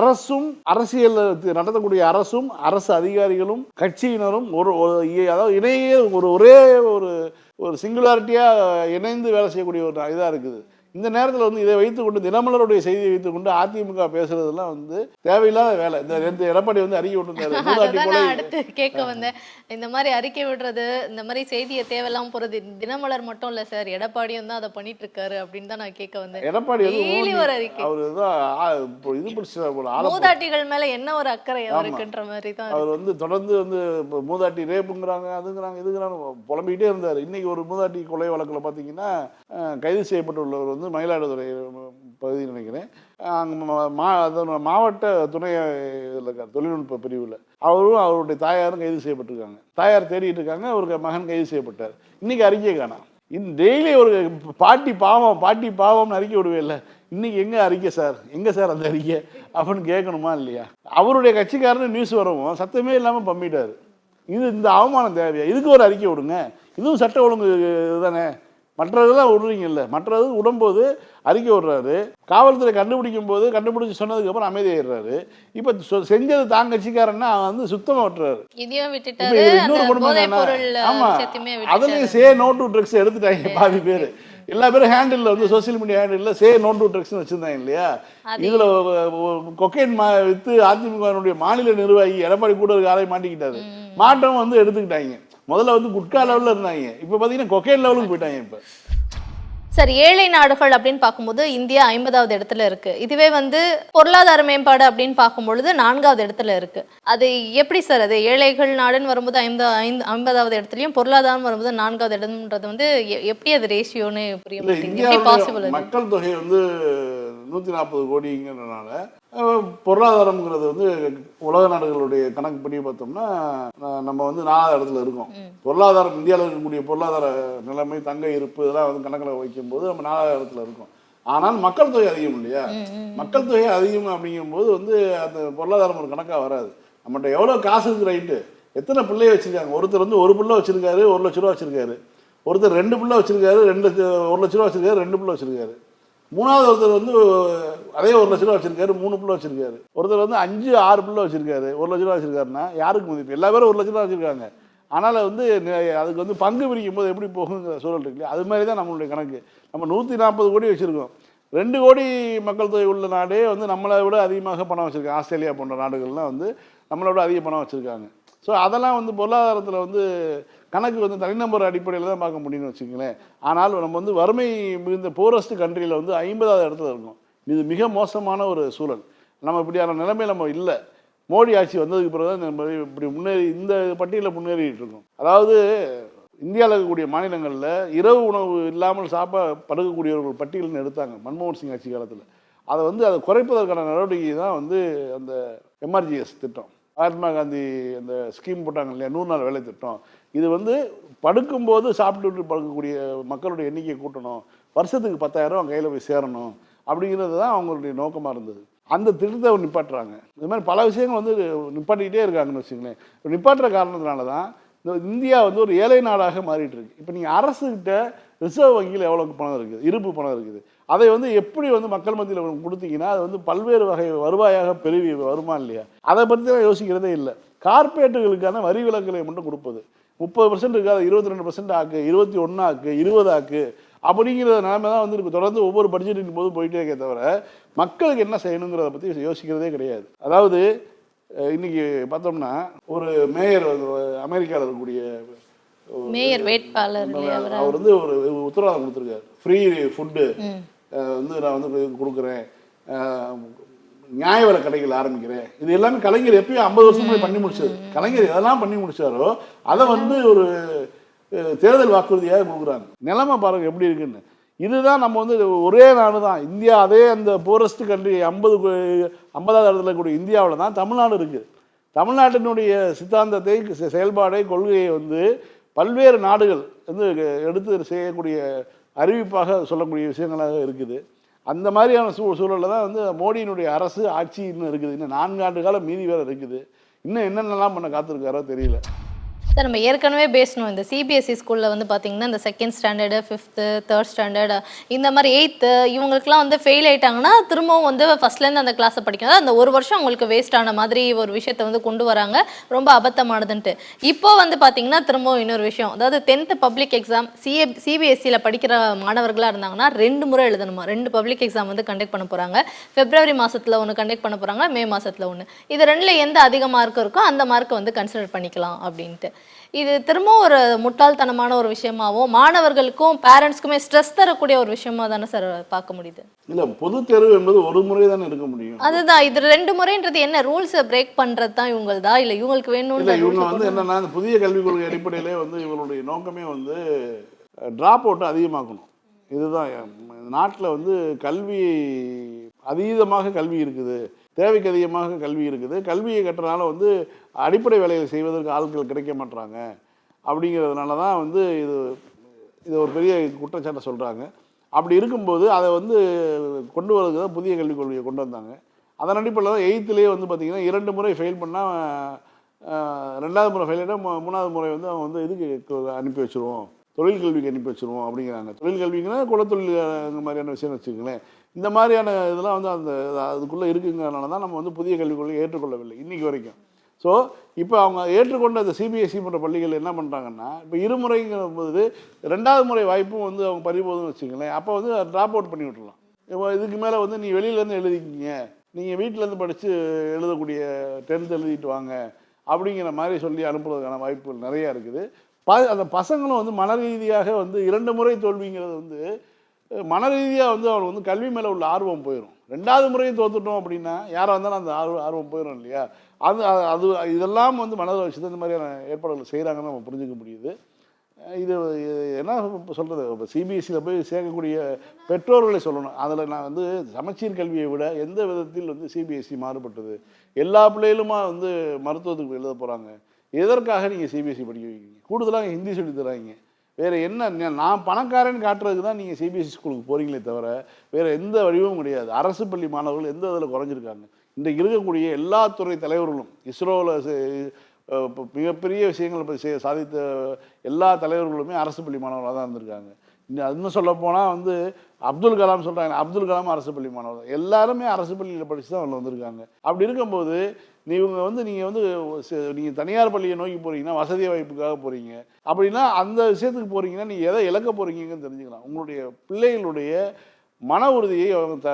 [SPEAKER 2] அரசும் அரசியல் நடத்தக்கூடிய அரசும் அரசு அதிகாரிகளும் கட்சியினரும் ஒரு ஒரு அதாவது இணைய ஒரு ஒரே ஒரு ஒரு சிங்குலாரிட்டியாக இணைந்து வேலை செய்யக்கூடிய ஒரு இதாக இருக்குது. இந்த நேரத்தில் வந்து இதை வைத்துக்கொண்டு தினமலருடைய செய்தியை வைத்துக்கொண்டு அதிமுக பேசுறதெல்லாம் வந்து தேவையில்லாத வேலை. இந்த எடப்பாடி வந்து அறிக்கை விட்டுருந்தாரு.
[SPEAKER 1] அடுத்து கேட்க வந்தேன். இந்த மாதிரி அறிக்கை விடுறது இந்த மாதிரி செய்தியை தேவையில்லாம போறது தினமலர் மட்டும் இல்ல சார். எடப்பாடியும் தான் அதை பண்ணிட்டு இருக்காரு அப்படின்னு தான் நான் கேட்க வந்தேன்.
[SPEAKER 2] எடப்பாடி வந்து
[SPEAKER 1] ஒரு அறிக்கை.
[SPEAKER 2] அவர் தான் போல
[SPEAKER 1] மூதாட்டிகள் மேல என்ன ஒரு அக்கறை அவருக்குன்ற மாதிரி தான்
[SPEAKER 2] அவர் வந்து தொடர்ந்து வந்து மூதாட்டி ரேப்புங்கிறாங்க அதுங்கிறாங்க இதுங்கிறாங்க. புலம்பிக்கிட்டே இருந்தார். இன்னைக்கு ஒரு மூதாட்டி கொலை வழக்கில் பார்த்தீங்கன்னா கைது செய்யப்பட்டுள்ளவர் வந்து மயிலாடுதுறை பகுதி நினைக்கிறேன். அங்கே மா அதோட மாவட்ட துணை இதில் இருக்கார் தொழில்நுட்ப பிரிவில். அவரும் அவருடைய தாயாரும் கைது செய்யப்பட்டிருக்காங்க. தாயார் தேடிட்டு இருக்காங்க அவருக்கு மகன் கைது செய்யப்பட்டார். இன்னைக்கு அறிக்கை காணாம். இன் டெய்லி ஒரு பாட்டி பாவம் பாட்டி பாவம்னு அறிக்கை விடுவே இல்லை. இன்னைக்கு எங்கே அறிக்கை சார்? எங்கே சார் அந்த அறிக்கை? அப்படின்னு கேட்கணுமா இல்லையா? அவருடைய கட்சிக்காரனு நியூஸ் வரவும் சத்தமே இல்லாமல் பம்பிட்டார். இது இந்த அவமானம் தேவையா? இதுக்கு ஒரு அறிக்கை விடுங்க. இதுவும் சட்ட ஒழுங்கு தானே? மற்றதெல்லாம் விடுறீங்கல்ல. மற்றது விடும்போது அறிக்கை விடுறாரு. காவல்துறை கண்டுபிடிக்கும் போது கண்டுபிடிச்சு சொன்னதுக்கப்புறம் அமைதியாயிடுறாரு. இப்போ செஞ்சது தான் கட்சிக்காரன்னா அவன் வந்து சுத்தமாக விட்டுறாரு. இன்னொரு கொடுமை
[SPEAKER 1] போதைப்
[SPEAKER 2] என்னன்னா,
[SPEAKER 1] பொருள்
[SPEAKER 2] ஆமா.
[SPEAKER 1] விஷயத்தையுமே விட்டுட்டாரு.
[SPEAKER 2] அதுலயும் சே நோ டு ட்ரக்ஸ் எடுத்துட்டாங்க பாதி பேர். எல்லா பேரும் ஹேண்டில் வந்து social media handle say no to drugs வச்சிருந்தாங்க இல்லையா? இதுல கொக்கைன் மா வித்து அதிமுகவினுடைய மாநில நிர்வாகி எடப்பாடி கூட ஒரு ஆளை மாட்டிக்கிட்டாரு. மாற்றம் வந்து எடுத்துக்கிட்டாங்க. முதல்ல வந்து குட்கா லெவல்ல இருந்தாங்க. இப்ப பாத்தீங்கன்னா கொக்கைன் லெவலுக்கு போயிட்டாங்க இப்ப.
[SPEAKER 1] சார் ஏழை நாடுகள் அப்படின்னு பார்க்கும்போது இந்தியா ஐம்பதாவது இடத்துல இருக்கு. இதுவே வந்து பொருளாதார மேம்பாடு அப்படின்னு பார்க்கும்பொழுது நான்காவது இடத்துல இருக்கு. அது எப்படி சார் அது? ஏழைகள் நாடுன்னு வரும்போது ஐந்து ஐந்து ஐம்பதாவது இடத்துலயும் பொருளாதாரம் வரும்போது நான்காவது இடம்ன்றது வந்து எப்படி அது ரேஷியோன்னு புரிய
[SPEAKER 2] மக்கள் தொகை வந்து நூத்தி நாற்பது கோடிங்கிறதுனால பொருளாதாரம்ங்கிறது வந்து உலக நாடுகளுடைய கணக்குப்படி பார்த்தோம்னா நம்ம வந்து நாலாவது இடத்துல இருக்கோம். பொருளாதாரம் இந்தியாவில் இருக்கக்கூடிய பொருளாதார நிலைமை தங்க இருப்பு இதெல்லாம் வந்து கணக்கில் வைக்கும்போது நம்ம நாலாவது இடத்துல இருக்கோம். ஆனால் மக்கள் தொகை அதிகம் இல்லையா? மக்கள் தொகை அதிகம் அப்படிங்கும்போது வந்து அந்த பொருளாதாரம் ஒரு கணக்காக வராது. நம்மகிட்ட எவ்வளோ காசு இருக்கு ரைட்டு? எத்தனை பிள்ளைய வச்சிருக்காங்க? ஒருத்தர் வந்து ஒரு பிள்ளை வச்சிருக்காரு ஒரு லட்ச ரூபா வச்சிருக்காரு. ஒருத்தர் ரெண்டு பிள்ளை வச்சிருக்காரு ரெண்டு ஒரு லட்ச ரூபா வச்சிருக்காரு ரெண்டு பிள்ளை வச்சிருக்காரு. மூணாவது ஒருத்தர் வந்து அதே ஒரு லட்ச ரூபா வச்சிருக்காரு மூணு பிள்ளை வச்சிருக்காரு. ஒருத்தர் வந்து அஞ்சு ஆறு பிள்ளை வச்சிருக்காரு. ஒரு லட்ச ரூபா வச்சிருக்காருன்னா யாருக்கு மதிப்பு? எல்லா பேரும் ஒரு லட்ச ரூபா வச்சிருக்காங்க. ஆனால் வந்து அதுக்கு வந்து பங்கு பிரிக்கும் போது எப்படி போகுங்கிற சூழல் இருக்கு அது மாதிரி தான் நம்மளுடைய கணக்கு. நம்ம நூற்றி நாற்பது கோடி வச்சுருக்கோம். ரெண்டு கோடி மக்கள் தொகை உள்ள நாடே வந்து நம்மளை விட அதிகமாக பணம் வச்சுருக்காங்க. ஆஸ்திரேலியா போன்ற நாடுகள்லாம் வந்து நம்மளை விட அதிக பணம் வச்சுருக்காங்க. ஸோ அதெல்லாம் வந்து பொருளாதாரத்தில் வந்து கணக்கு வந்து தனிநபர் அடிப்படையில் தான் பார்க்க முடியும்னு வச்சுக்கங்களேன். ஆனால் நம்ம வந்து வறுமை மிகுந்த போரஸ்ட் கண்ட்ரியில் வந்து ஐம்பதாவது இடத்துல இருக்கும். இது மிக மோசமான ஒரு சூழல். நம்ம இப்படியான நிலைமையில் நம்ம இல்லை. மோடி ஆட்சி வந்ததுக்கு பிறகு தான் நம்ம இப்படி முன்னேறி இந்த பட்டியலில் முன்னேறிட்டு இருக்கோம். அதாவது இந்தியாவில் இருக்கக்கூடிய மாநிலங்களில் இரவு உணவு இல்லாமல் சாப்ப படுக்கக்கூடியவர்கள் பட்டியல்னு எடுத்தாங்க மன்மோகன் சிங் ஆட்சி காலத்தில். அதை வந்து அதை குறைப்பதற்கான நடவடிக்கை தான் வந்து அந்த எம்ஆர்ஜிஎஸ் திட்டம். மகாத்மா காந்தி அந்த ஸ்கீம் போட்டாங்க இல்லையா? நூறு நாள் வேலை திட்டம். இது வந்து படுக்கும்போது சாப்பிட்டு படுக்கக்கூடிய மக்களுடைய எண்ணிக்கையை கூட்டணும். வருஷத்துக்கு பத்தாயிரம் கையில் போய் சேரணும். அப்படிங்கிறது தான் அவங்களுடைய நோக்கமாக இருந்தது. அந்த திட்டத்தை அவங்க நிப்பாட்டுறாங்க. இது மாதிரி பல விஷயங்கள் வந்து நிப்பாட்டிக்கிட்டே இருக்காங்கன்னு வச்சுங்களேன் நிப்பாட்டுற காரணத்தினால தான் இந்த இந்தியா வந்து ஒரு ஏழை நாடாக மாறிட்டு இருக்கு. இப்போ நீங்கள் அரசுகிட்ட ரிசர்வ் வங்கியில் எவ்வளோ பணம் இருக்குது? இருப்பு பணம் இருக்குது. அதை வந்து எப்படி வந்து மக்கள் மத்தியில் கொடுத்தீங்கன்னா அது வந்து பல்வேறு வகை வருவாயாக பெருவி வருமா இல்லையா? அதை பற்றி தான் யோசிக்கிறதே இல்லை. கார்பரேட்டுகளுக்கான வரி விலக்குகளை மட்டும் கொடுப்பது. முப்பது பர்சன்ட் இருக்காது இருபத்தி ரெண்டு பர்சன்ட் ஆக்கு இருபத்தி ஒன்று ஆக்கு இருபது ஆக்கு அப்படிங்கிற நிலைமை தான் வந்து இப்போ தொடர்ந்து ஒவ்வொரு பட்ஜெட்டின் போது போயிட்டே இருக்கே தவிர மக்களுக்கு என்ன செய்யணுங்கிறத பற்றி யோசிக்கிறதே கிடையாது. அதாவது இன்னைக்கு பார்த்தோம்னா ஒரு மேயர் வந்து அமெரிக்காவில் இருக்கக்கூடிய
[SPEAKER 1] மேயர் வேட்பாளர் அவரா?
[SPEAKER 2] வந்து ஒரு உத்தரவாதம் கொடுத்துருக்காரு. Free food. வந்து நான் வந்து கொடுக்குறேன். நியாய விலை கடைகள் ஆரம்பிக்கிறேன். இது எல்லாமே கலைஞர் எப்பயும் ஐம்பது வருஷம் பண்ணி முடிச்சாரு கலைஞர் எதெல்லாம் பண்ணி முடிச்சாரோ அதை வந்து ஒரு தேர்தல் வாக்குறுதியாக கொடுக்குறாங்க நிலைமை பாருங்க எப்படி இருக்குன்னு. இதுதான் நம்ம வந்து ஒரே நாடு தான். இந்தியா அதே அந்த போரஸ்ட் கண்ட்ரி ஐம்பது ஐம்பதாவது இடத்துல கூடிய இந்தியாவில் தான் தமிழ்நாடு இருக்குது தமிழ்நாட்டினுடைய சித்தாந்தத்தை செயல்பாடை கொள்கையை வந்து பல்வேறு நாடுகள் வந்து எடுத்து செய்யக்கூடிய அறிவிப்பாக சொல்லக்கூடிய விஷயங்களாக இருக்குது. அந்த மாதிரியான சூ சூழலில் தான் வந்து மோடியினுடைய அரசு ஆட்சி இன்னும் இருக்குது. இன்னும் நான்கு ஆண்டு காலம் மீதி வேறு இருக்குது. இன்னும் என்னென்னலாம் பண்ண காத்திருக்காரோ தெரியல.
[SPEAKER 1] சார் நம்ம ஏற்கனவே பேசணும். இந்த சிபிஎஸ்சி ஸ்கூலில் வந்து பார்த்தீங்கன்னா இந்த second standard fifth third standard இந்த மாதிரி எயித்து இவங்களுக்குலாம் வந்து ஃபெயில் ஆயிட்டாங்கன்னா திரும்பவும் வந்து ஃபஸ்ட்லேருந்து அந்த கிளாஸை படிக்கணும். அந்த ஒரு வருஷம் அவங்களுக்கு வேஸ்ட் ஆன மாதிரி ஒரு விஷயத்தை வந்து கொண்டு வராங்க. ரொம்ப அபத்தமானதுன்ட்டு. இப்போ வந்து பார்த்தீங்கன்னா திரும்பவும் இன்னொரு விஷயம். அதாவது tenth public exam C A சிபிஎஸ்சியில் படிக்கிற மாணவர்களாக இருந்தாங்கன்னா ரெண்டு முறை எழுதணுமா? ரெண்டு பப்ளிக் எக்ஸாம் வந்து கண்டக்ட் பண்ண போகிறாங்க ஃபெப்ரவரி மாதத்தில் ஒன்று கண்டக்ட் பண்ண போகிறாங்க மே மாதத்தில் ஒன்று இது ரெண்டில் எந்த அதிக மார்க் இருக்கோ அந்த மார்க்கை வந்து கன்சிடர் பண்ணிக்கலாம் அப்படின்ட்டு. இது திரும்பவும் ஒரு முட்டாள்தனமான ஒரு விஷயமாவும் மாணவர்களுக்கும் பேரண்ட்ஸ்க்குமே ஸ்ட்ரெஸ் தரக்கூடிய ஒரு விஷயமா தானே சார் பார்க்க முடியுது?
[SPEAKER 2] இல்லை பொது தேர்வு என்பது ஒரு முறை தானே இருக்க முடியும்.
[SPEAKER 1] அதுதான் இது ரெண்டு முறைன்றது என்ன? ரூல்ஸை பிரேக் பண்றது தான் இவங்கள்தா? இல்லை இவங்களுக்கு
[SPEAKER 2] இல்லை
[SPEAKER 1] வேணும்ன்ற
[SPEAKER 2] இவங்க வந்து என்னன்னா இந்த புதிய கல்விக் கொள்கை அடிப்படையிலே வந்து இவங்களுடைய நோக்கமே வந்து ட்ராப் அவுட்டை அதிகமாக்கணும். இதுதான் நாட்டில் வந்து கல்வி அதீதமாக கல்வி இருக்குது. தேவைக்கு அதிகமாக கல்வி இருக்குது. கல்வியை கட்டுறதுனால வந்து அடிப்படை வேலைகள் செய்வதற்கு ஆட்கள் கிடைக்க மாட்றாங்க. அப்படிங்கிறதுனால தான் வந்து இது இது ஒரு பெரிய குற்றச்சாட்டை சொல்கிறாங்க அப்படி இருக்கும்போது அதை வந்து கொண்டு வரதுக்கு தான் புதிய கல்விக் கொள்கையை கொண்டு வந்தாங்க. அதன் அடிப்படையில் தான் எயித்துலேயே வந்து பார்த்திங்கன்னா இரண்டு முறை ஃபெயில் பண்ணால் ரெண்டாவது முறை ஃபெயில் ஆகிட்டா மூணாவது முறை வந்து அவங்க வந்து இதுக்கு அனுப்பி வச்சுருவோம். தொழில் கல்விக்கு அனுப்பி வச்சுருவோம் அப்படிங்கிறாங்க. தொழில் கல்விங்கன்னா குலத்தொழில் அந்த மாதிரியான விஷயம் வச்சுக்கங்களேன். இந்த மாதிரியான இதெல்லாம் வந்து அந்த அதுக்குள்ளே இருக்குங்கிறனால தான் நம்ம வந்து புதிய கல்விக் கொள்கையை ஏற்றுக்கொள்ளவில்லை இன்றைக்கி வரைக்கும். ஸோ இப்போ அவங்க ஏற்றுக்கொண்ட அந்த சிபிஎஸ்சி போன்ற பள்ளிகள் என்ன பண்ணுறாங்கன்னா இப்போ இருமுறைங்கிற போது ரெண்டாவது முறை வாய்ப்பும் வந்து அவங்க பறிபோதுன்னு வச்சுக்கங்களேன். அப்போ வந்து ட்ராப் அவுட் பண்ணி விட்டுலாம் இப்போ இதுக்கு மேலே வந்து நீ வெளியிலேருந்து எழுதிக்கிங்க. நீங்கள் வீட்டிலேருந்து படித்து எழுதக்கூடிய டென்த் எழுதிட்டு வாங்க அப்படிங்கிற மாதிரி சொல்லி அனுப்புறதுக்கான வாய்ப்புகள் நிறையா இருக்குது. ப அந்த பசங்களும் வந்து மன ரீதியாக வந்து இரண்டு முறை தோல்விங்கிறது வந்து மன ரீதியாக வந்து அவர் வந்து கல்வி மேலே உள்ள ஆர்வம் போயிடும் ரெண்டாவது முறையும் தோத்துட்டோம் அப்படின்னா யாராக இருந்தாலும் அந்த ஆர்வம் ஆர்வம் போயிடும் இல்லையா? அது அது- அது இதெல்லாம் வந்து மனதில் வச்சு இந்த மாதிரியான ஏற்பாடுகள் செய்கிறாங்கன்னு நம்ம புரிஞ்சுக்க முடியுது. இது இது என்ன சொல்கிறது இப்போ சிபிஎஸ்சியில் போய் சேர்க்கக்கூடிய பெற்றோர்களை சொல்லணும். அதில் நான் வந்து சமச்சீர் கல்வியை விட எந்த விதத்தில் வந்து சிபிஎஸ்சி மாறுபட்டது? எல்லா பிள்ளைகளுமா வந்து மருத்துவத்துக்கு எழுத போகிறாங்க எதற்காக நீங்கள் சிபிஎஸ்சி படிக்க வைக்கிறீங்க? கூடுதலாக ஹிந்தி சொல்லி தராங்க. வேறு என்ன நான் பணக்காரன் காட்டுறதுக்கு தான் நீங்கள் சிபிஎஸ்சி ஸ்கூலுக்கு போகிறீங்களே தவிர வேறு எந்த வழிவும் கிடையாது. அரசு பள்ளி மாணவர்கள் எந்த இதில் குறைஞ்சிருக்காங்க? இன்றைக்கு இருக்கக்கூடிய எல்லா துறை தலைவர்களும் இஸ்ரோவில் மிகப்பெரிய விஷயங்களை பற்றி செய்ய சாதித்த எல்லா தலைவர்களுமே அரசு பள்ளி மாணவர்களாக தான் இருந்திருக்காங்க. இன்னும் சொல்ல போனால் வந்து அப்துல் கலாம் சொல்கிறாங்க அப்துல் கலாம் அரசு பள்ளி மாணவர். எல்லாருமே அரசு பள்ளியில் படித்து தான் அவங்க வந்திருக்காங்க. அப்படி இருக்கும்போது நீ இவங்க வந்து நீங்கள் வந்து நீங்கள் தனியார் பள்ளியை நோக்கி போகிறீங்கன்னா வசதி வாய்ப்புக்காக போகிறீங்க அப்படின்னா அந்த விஷயத்துக்கு போகிறீங்கன்னா நீங்கள் எதை இழக்க போகிறீங்கன்னு தெரிஞ்சுக்கலாம். உங்களுடைய பிள்ளைகளுடைய மன உறுதியை அவங்க த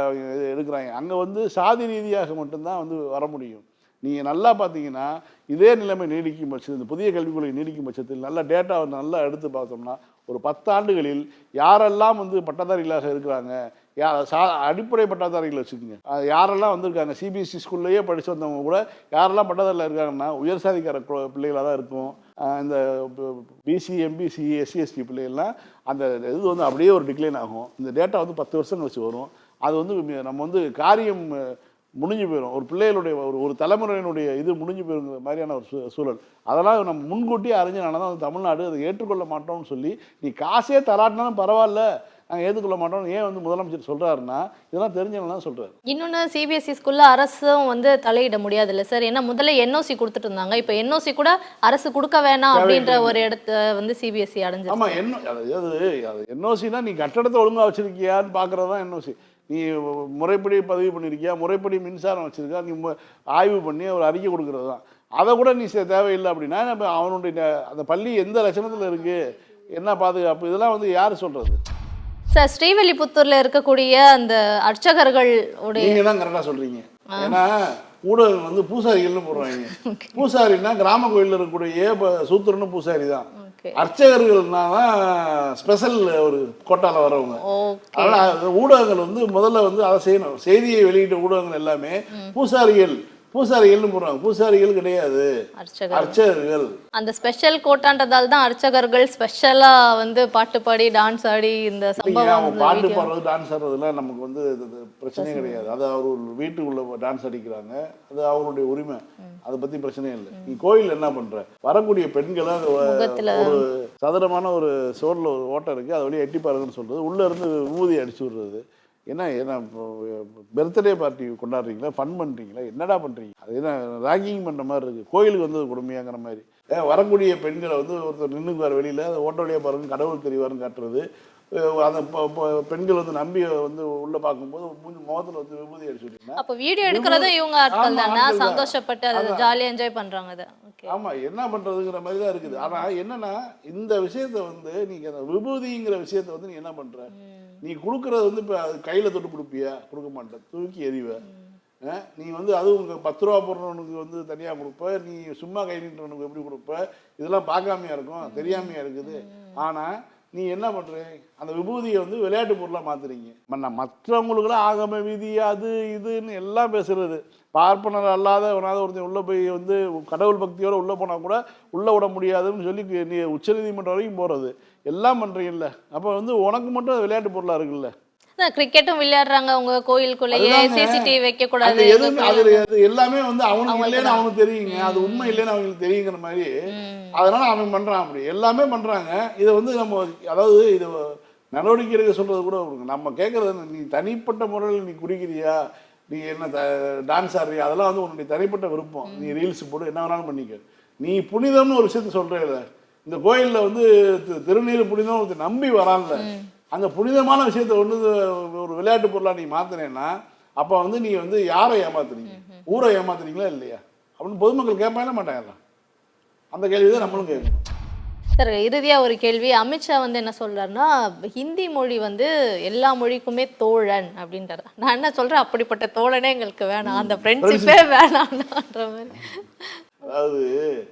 [SPEAKER 2] எடுக்கிறாங்க. அங்கே வந்து சாதி ரீதியாக மட்டும்தான் வந்து வர முடியும். நீங்கள் நல்லா பார்த்தீங்கன்னா இதே நிலைமை நீடிக்கும் பட்சத்தில் இந்த புதிய கல்விக் கொள்கை நீடிக்கும் பட்சத்தில் நல்ல டேட்டாவை நல்லா எடுத்து பார்த்தோம்னா ஒரு பத்தாண்டுகளில் யாரெல்லாம் வந்து பட்டதாரிகளாக இருக்கிறாங்க யா சா அடிப்படை பட்டதாரிகள் வச்சுக்கோங்க. அது யாரெல்லாம் வந்திருக்காங்க சிபிஎஸ்சி ஸ்கூல்லையே படிச்சு வந்தவங்க கூட யாரெல்லாம் பட்டதாரியில் இருக்காங்கன்னா உயர் சாதிக்கார கு- பிள்ளைகளாக தான் இருக்கும். இந்த பிசி எம்பிசி எஸ்சி எஸ்டி பிள்ளைகள்லாம் அந்த இது வந்து அப்படியே ஒரு டிக்ளைன் ஆகும். இந்த டேட்டா வந்து பத்து வருஷம் கழிச்சு வரும். அது வந்து நம்ம வந்து காரியம் முடிஞ்சு போயிடும் ஒரு பிள்ளைகளுடைய ஒரு ஒரு தலைமுறையினுடைய இது முடிஞ்சு போயிருங்கிற மாதிரியான ஒரு சூ- சூழல். அதெல்லாம் நம்ம முன்கூட்டியே அறிஞ்சனால தான் தமிழ்நாடு அதை ஏற்றுக்கொள்ள மாட்டோம்னு சொல்லி நீ காசே தராட்டினாலும் பரவாயில்ல நாங்கள் ஏற்றுக்கொள்ள மாட்டோம்னு ஏன் வந்து முதலமைச்சர் சொல்கிறாருன்னா இதெல்லாம் தெரிஞ்சவங்க தான் சொல்கிறாரு
[SPEAKER 1] இன்னொன்று சிபிஎஸ்சி ஸ்கூல்ல E அரசும் வந்து தலையிட முடியாதுல்ல சார். ஏன்னா முதல்ல என்ஓசி கொடுத்துட்டு இருந்தாங்க. இப்போ என்ஓசி கூட அரசு கொடுக்க வேணாம் அப்படின்ற ஒரு இடத்த வந்து சிபிஎஸ்சி அடைஞ்சிருச்சு.
[SPEAKER 2] ஆமாம் என்ன அதாவது அது என்ஓசினா நீ கட்டடத்தை ஒழுங்காக வச்சிருக்கியான்னு பார்க்குறது தான் என்ஓசி நீ முறைப்படி பதிவு பண்ணியிருக்கியா? முறைப்படி மின்சாரம் வச்சிருக்கா? நீ ஆய்வு பண்ணி ஒரு அறிக்கை கொடுக்கறது தான். அதை கூட நீ தேவையில்லை அப்படின்னா நம்ம அவனுடைய அந்த பள்ளி எந்த லட்சணத்தில் இருக்குது என்ன பாதுகாப்பு? இதெல்லாம் வந்து யார் சொல்கிறது
[SPEAKER 1] சார் ஸ்ரீவில்லிபுத்தூர்ல இருக்கக்கூடிய அந்த அர்ச்சகர்கள் உடைய
[SPEAKER 2] நீங்க தான் கரெக்டாக சொல்றீங்க. ஏன்னா ஊடகம் வந்து பூசாரிகள்னு போடுறாங்க. பூசாரின்னா கிராம கோயிலில் இருக்கக்கூடிய சூத்திரன்னு பூசாரி தான். அர்ச்சகர்கள்னா ஸ்பெஷல் ஒரு கோட்டால வரவங்க. அதனால அது ஊடகங்கள் வந்து முதல்ல வந்து அதை செய்யணும். செய்தியை வெளியிட்ட ஊடகங்கள் எல்லாமே பூசாரிகள் பூசாரிகள்னு போடுறாங்க. பூசாரிகள் கிடையாது.
[SPEAKER 1] அர்ச்சகர்
[SPEAKER 2] அர்ச்சகர்கள்.
[SPEAKER 1] அந்த ஸ்பெஷல் கோட்டான்றதால தான் அர்ச்சகர்கள் ஸ்பெஷலா வந்து பாட்டு பாடி டான்ஸ் ஆடி இந்த சம்பவம்
[SPEAKER 2] பாட்டு பாடுறது டான்ஸ் ஆடுறதுலாம் நமக்கு வந்து பிரச்சனையே கிடையாது. அது அவர் வீட்டுக்குள்ள டான்ஸ் அடிக்கிறாங்க. அது அவருடைய உரிமை. அதை பத்தி பிரச்சனையே இல்லை. நீ கோயில் என்ன பண்ற? வரக்கூடிய பெண்களை ஒரு சதுரமான ஒரு சோர்ல ஒரு ஓட்டம் இருக்கு. அதை வழியா எட்டி பாருங்கன்னு சொல்றது. உள்ள இருந்து ஊதி அடிச்சு விடுறது. என்ன என்ன பர்த்டே பார்ட்டி கொண்டாடுறீங்களா? ஃபன் பண்றீங்களா? என்னடா பண்றீங்க? அது என்ன ராகிங் பண்ற மாதிரி இருக்கு. கோயிலுக்கு வந்தது கொடுமையாங்கிற மாதிரி. வரக்கூடிய பெண்களை வந்து ஒருத்தர் நின்றுக்குவார் வெளியில அதை ஓட்ட பாருங்க கடவுள் தெரிவாருன்னு காட்டுறது. அந்த பெண்கள் வந்து நம்பி வந்து உள்ள பார்க்கும்போது மூஞ்சி முகத்துல வந்து விபூதி அடிச்சு விட்டீங்கன்னா
[SPEAKER 1] அப்ப வீடியோ எடுக்கிறதும் இவங்க ஆட்கள் தானே. சந்தோஷப்பட்டு அதை. ஜாலியா என்ஜாய் பண்றாங்க அதை.
[SPEAKER 2] ஆமா என்ன பண்றதுங்கிற மாதிரி தான் இருக்குது. ஆனா என்னன்னா இந்த விஷயத்த வந்து நீங்க அந்த விபூதிங்கிற விஷயத்த வந்து நீ என்ன பண்ற? நீ கொடுக்கறது வந்து இப்போ அது கையில் தொட்டு கொடுப்பியா? கொடுக்க மாட்டேன். தூக்கி எறிவ. நீ வந்து அது உங்கள் பத்து ரூபா போடுறவனுக்கு வந்து தனியாக கொடுப்ப. நீ சும்மா கை நீட்டுறவனுக்கு எப்படி கொடுப்ப? இதெல்லாம் பார்க்காமையா இருக்கும். தெரியாமையா இருக்குது. ஆனால் நீ என்ன பண்ணுற அந்த விபூதியை வந்து விளையாட்டு பொருளாக மாற்றுறீங்க மன்ன மற்றவங்களுக்குலாம் ஆகம விதி அது இதுன்னு எல்லாம் பேசுறது. பார்ப்பனர் அல்லாத எவனாவது ஒருத்தன் உள்ள போய் வந்து கடவுள் பக்தியோட உள்ள போனா கூட உள்ள விட முடியாதுன்னு சொல்லி நீ உச்சநீதிமன்றம் வரைக்கும் போறது. எல்லாம் பண்றீங்கல்ல. அப்ப வந்து உனக்கு மட்டும் விளையாட்டு பொருளா இருக்குல்ல.
[SPEAKER 1] கிரிக்கெட்டும் விளையாடுறாங்க. உங்க கோயிலுக்குள்ளேயே. சிசிடிவி வைக்க கூடாது
[SPEAKER 2] எல்லாமே வந்து அவனுக்கு இல்லைன்னு அவனுக்கு தெரியுங்க. அது உண்மை இல்லைன்னு அவங்களுக்கு தெரியுங்கிற மாதிரி. அதனால அவன் பண்றான் அப்படி. எல்லாமே பண்றாங்க. இதை வந்து நம்ம அதாவது இது நடவடிக்கை எடுக்க சொல்றது கூட. நம்ம கேட்கறது நீ தனிப்பட்ட முறையில் நீ குடிக்கிறியா நீ என்ன டான்ஸ் ஆடுறியா? அதெல்லாம் வந்து உன்னுடைய தனிப்பட்ட விருப்பம். நீ ரீல்ஸ் போடு என்ன வேணாலும் பண்ணிக்க. நீ புனிதம்னு ஒரு விஷயத்த சொல்றேல இந்த கோயில்ல வந்து திருநீர் புனிதம் ஒருத்தர் நம்பி வரான்ல. அந்த புனிதமான விஷயத்த ஒன்று ஒரு விளையாட்டு பொருளா நீ மாத்தினேன்னா அப்ப வந்து நீ வந்து யாரை ஏமாத்துறீங்க? ஊரை ஏமாத்துறீங்களா இல்லையா? அப்படின்னு பொதுமக்கள் கேட்பாங்க மாட்டாங்களா? அந்த கேள்வி தான் நம்மளும் கேட்கணும்
[SPEAKER 1] சார் இறுதியா ஒரு கேள்வி. அமித்ஷா வந்து என்ன சொல்றாருன்னா ஹிந்தி மொழி வந்து எல்லா மொழிக்குமே தோழன் அப்படின்றாரு. நான் என்ன சொல்றேன்? அப்படிப்பட்ட தோழனே எங்களுக்கு வேணாம். அந்த ஃப்ரெண்ட்ஷிப்பே வேணாம்ன்ற மாதிரி.
[SPEAKER 2] அதாவது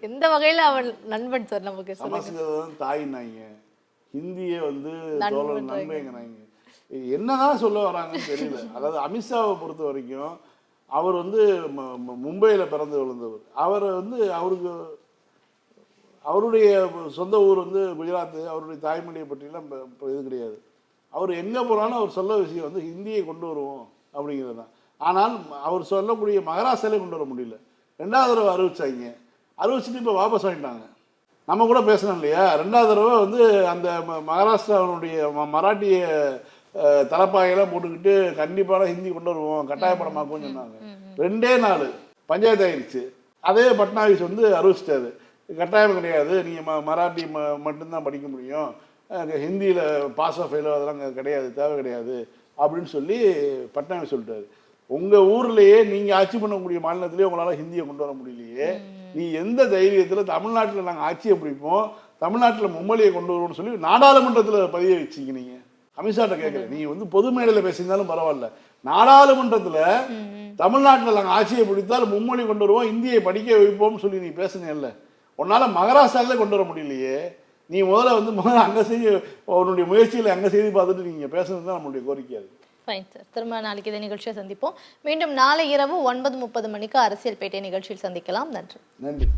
[SPEAKER 1] எந்த வகையில அவன் நண்பன் சார் நமக்கு சொல்லுங்க.
[SPEAKER 2] சமஸ்கிருதம் தாய்னாங்க ஹிந்தியை வந்து தோழன் நண்பங்கிறாங்க என்னதான் சொல்ல வராங்கன்னு தெரியல. அதாவது அமித்ஷாவை பொறுத்த வரைக்கும் அவர் வந்து மும்பையில பிறந்து விழுந்தவர் அவர் வந்து அவருக்கு அவருடைய சொந்த ஊர் வந்து குஜராத் அவருடைய தாய்மொழியை பற்றிலாம் இது கிடையாது. அவர் எங்கே போனாலும் அவர் சொல்ல விஷயம் வந்து ஹிந்தியை கொண்டு வருவோம் அப்படிங்கிறது தான். ஆனால் அவர் சொல்லக்கூடிய மகாராஷ்டிராலே கொண்டு வர முடியல. ரெண்டாவது தடவை அறிவிச்சாங்க. அறிவிச்சிட்டு இப்போ வாபஸ் வாங்கிட்டாங்க. நம்ம கூட பேசணும் இல்லையா? ரெண்டாவது தடவை வந்து அந்த ம- மகாராஷ்டிராவினுடைய ம- மராட்டிய அஹ், தலப்பாகையெல்லாம் போட்டுக்கிட்டு கண்டிப்பான ஹிந்தி கொண்டு வருவோம் கட்டாயப்படமாக்கும்னு சொன்னாங்க. ரெண்டே நாள் பஞ்சாயத்து ஆயிடுச்சு. அதே பட்னாவிஸ் வந்து அறிவிச்சிட்டாரு. கட்டாயம் கிடையாது. நீங்கள் ம மராட்டி ம மட்டும்தான் படிக்க முடியும். ஹிந்தியில் பாஸ் ஆஃப் ஃபெயிலோ அதெல்லாம் கிடையாது தேவை கிடையாது அப்படின்னு சொல்லி பட்னாவிஸ் சொல்லிட்டாரு. உங்கள் ஊர்லேயே நீங்கள் ஆட்சி பண்ணக்கூடிய மாநிலத்திலேயே உங்களால் ஹிந்தியை கொண்டு வர முடியலையே. நீ எந்த தைரியத்தில் தமிழ்நாட்டில் நாங்கள் ஆட்சியை பிடிப்போம் தமிழ்நாட்டில் மும்மொழியை கொண்டு வருவோம்னு சொல்லி நாடாளுமன்றத்தில் பதிய வச்சிங்க நீங்கள் அமித்ஷாட்ட கேட்குறேன் நீ வந்து பொது மேடையில் பேசியிருந்தாலும் பரவாயில்ல. நாடாளுமன்றத்தில் தமிழ்நாட்டில் நாங்கள் ஆட்சியை பிடித்தால் மும்மொழி கொண்டு வருவோம் இந்தியை படிக்க வைப்போம்னு சொல்லி நீ பேசுனேல்ல. உன்னால் மகாராஷ்டிராவில் கொண்டு வர முடியலையே. நீ முதல்ல வந்து முதல்ல அங்கே செய்தி உன்னுடைய முயற்சியில் அங்கே செய்து பார்த்துட்டு நீங்கள் பேசுறது தான் நம்மளுடைய கோரிக்கை அது.
[SPEAKER 1] ஃபைன் சார் திரும்ப நாளைக்கு இதே நிகழ்ச்சியை சந்திப்போம். மீண்டும் நாளை இரவு ஒன்பது முப்பது மணிக்கு அரசியல் பேட்டை நிகழ்ச்சியில் சந்திக்கலாம். நன்றி.
[SPEAKER 2] நன்றி.